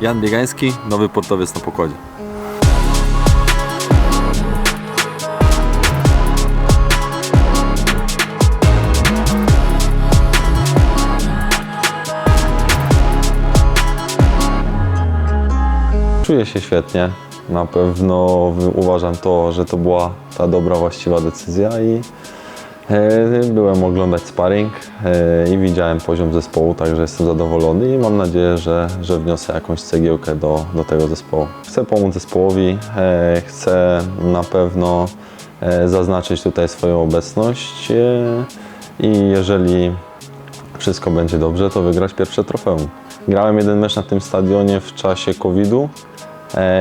Jan Biegański, nowy portowiec na pokładzie. Czuję się świetnie. Na pewno uważam to, że to była ta dobra, właściwa decyzja i byłem oglądać sparring e, i widziałem poziom zespołu, także jestem zadowolony i mam nadzieję, że, że wniosę jakąś cegiełkę do, do tego zespołu. Chcę pomóc zespołowi, e, chcę na pewno e, zaznaczyć tutaj swoją obecność e, i jeżeli wszystko będzie dobrze, to wygrać pierwsze trofeum. Grałem jeden mecz na tym stadionie w czasie COVID-u e,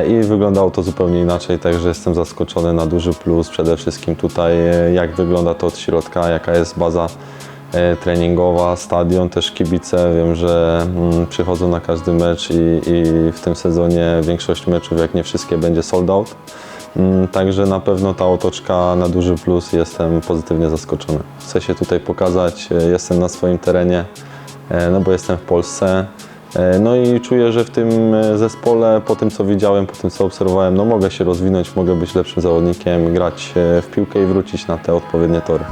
i wyglądało to zupełnie inaczej, także jestem zaskoczony na duży plus. Przede wszystkim tutaj, e, jak wygląda to od środka, jaka jest baza e, treningowa, stadion, też kibice. Wiem, że mm, przychodzą na każdy mecz i, i w tym sezonie większość meczów, jak nie wszystkie, będzie sold out. Mm, Także na pewno ta otoczka na duży plus jestem pozytywnie zaskoczony. Chcę się tutaj pokazać, e, jestem na swoim terenie, e, no bo jestem w Polsce. E, No i czuję, że w tym e, zespole, po tym co widziałem, po tym co obserwowałem, no mogę się rozwinąć, mogę być lepszym zawodnikiem, grać e, w piłkę i wrócić na te odpowiednie tory.